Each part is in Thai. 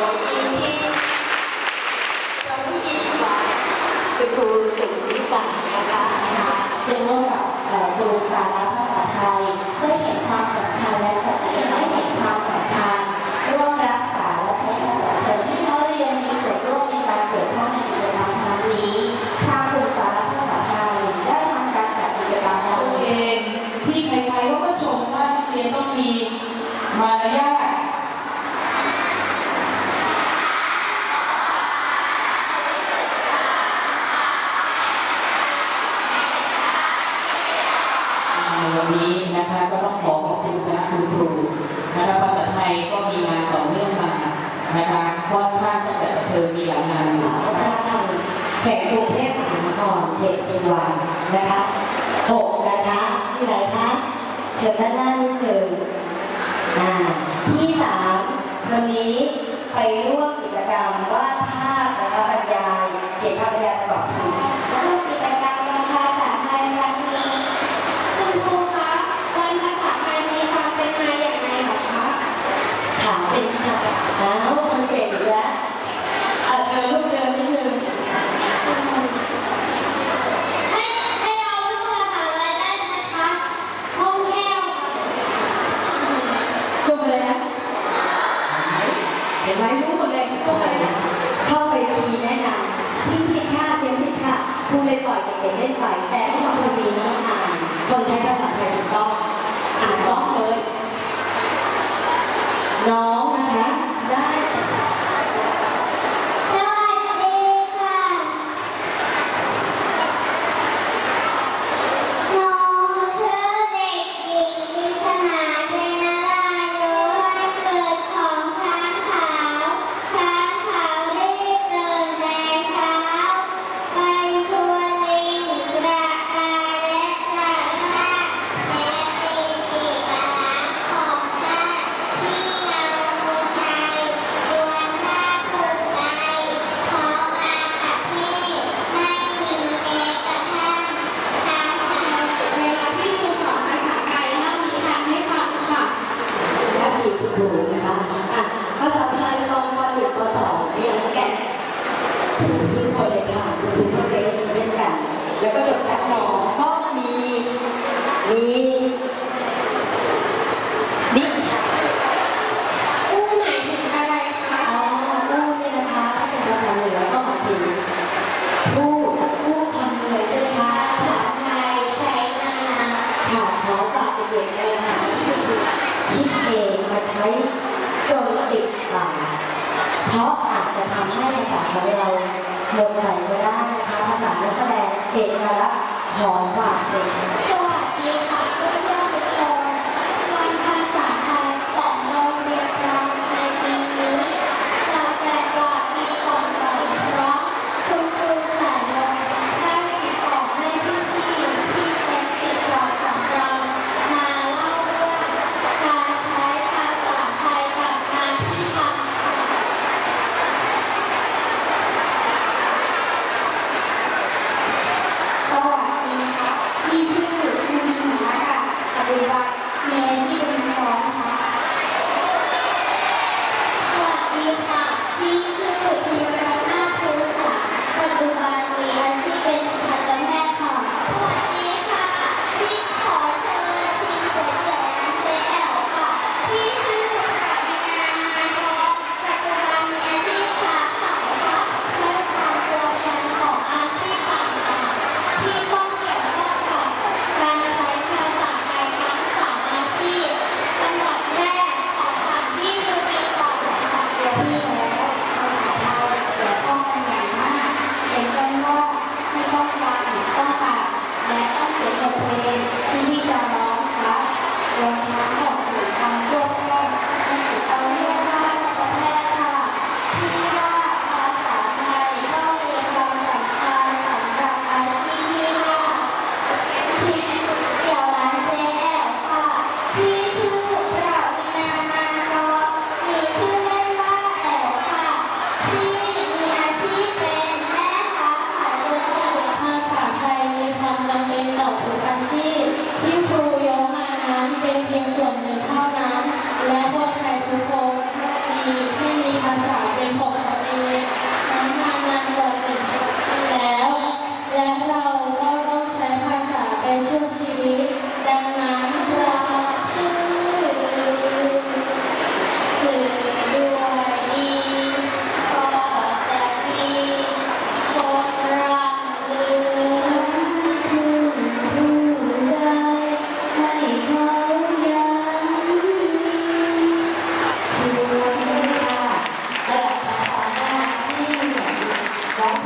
ยินที่เราผู้หญิงของคุณครูสุนนะคะองครูสาระภาษาไทยเพื่เห็นความสำคัญและจัดเรียนให้เห็นความสำคัญร่วมรักษาและใช้ภาษาไทยให้นักเรียนมีส่วนร่วในการเผยแพร่ในกิจกรรมครนี้ทางครูสาระภาษาไทยได้ทำการจัดกิจกรรมนี้เองที่ใครๆก็ชมว่านักเรียนต้องมีมารยาท นี้นะคะก็ต้องขอขอบคุณคณะคุณครูนะคะภาษาไทยก็มีงานต่อเนื่องมานะคะค่อนข้างตั้งแต่เธอมีหลายงานอยู่วัฒนธรรมแห่งกรุงเทพมหานครเจ็ดวันนะคะหกนะคะที่ไหนคะเชิญด้านหน้านิดหนึ่งอ่าที่สามวันนี้ไปร่วมกิจกรรมวาดภาพนะคะบรรยายเขียนคำบรรยายประกอบพิมพ์ ร่วมกิจกรรมวันภาษาไทยครั้งนี้คุณครูคะวันภาษาไทยมีความเป็นมาอย่างไรเหรอคะ ถามเป็นวิชาการอ้าวคนเก่งอีกแล้วอาเชิญลูกเชิญนิดนึง ให้ให้เราพูดภาษาอะไรได้ชัดๆคล่องแคล่ว จบเลยนะ เห็นไหมรู้หมดเลยจบเลยนะเข้าไปทีแนะนำพิมพ์ผิดค่าเขียนผิดค่าครูเลยปล่อยเด็กๆเล่นไป แต่ต้องมาคุณมีน้องอ่านคนใช้ภาษาไทยถูกต้องอ่านร้องเลย น้องนะคะได้ สวัสดีค่ะ หนูชื่อเด็กหญิงกิษณาเทนรารู้วันเกิดของช้างขาว ช้างขาวรีบตื่นแต่เช้า ไปชวนลิงกระกาและกระชากและปีติกลักษณ์ของชาติที่เราคนไทยควรภาคภูมิใจ เพราะบางประเทศไม่มีแม้กระทั่งภาษาเวลาที่ครูสอนภาษาไทยเล่านิทานให้ฟังค่ะ และดีคุณครูนะคะอะภาษาไทยลองมาหนึ่งมาสองเรียนแกะ ที่คนเลยค่ะคุณครูก็เคยได้ยินเช่นกัน แล้วก็จบจากหนอก็มีมีนิทานอู้หมายถึงอะไรคะอ๋อพูดเนี่ยนะคะถ้าเป็นภาษาเหนือก็หมายถึงพูดพูดคำเลยใช่ไหมคะภาษาไทยใช้นานค่ะขอฝากเด็กๆเลยนะคะคิดเองมาใช้จนติดปากเพราะ จะทำให้ภาษาของเราหมดไปก็ได้นะคะภาษานักแสดงเอกลักษณ์ของฝากเลย สวัสดีค่ะเพื่อน ส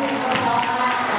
เพลงก็เพราะมาก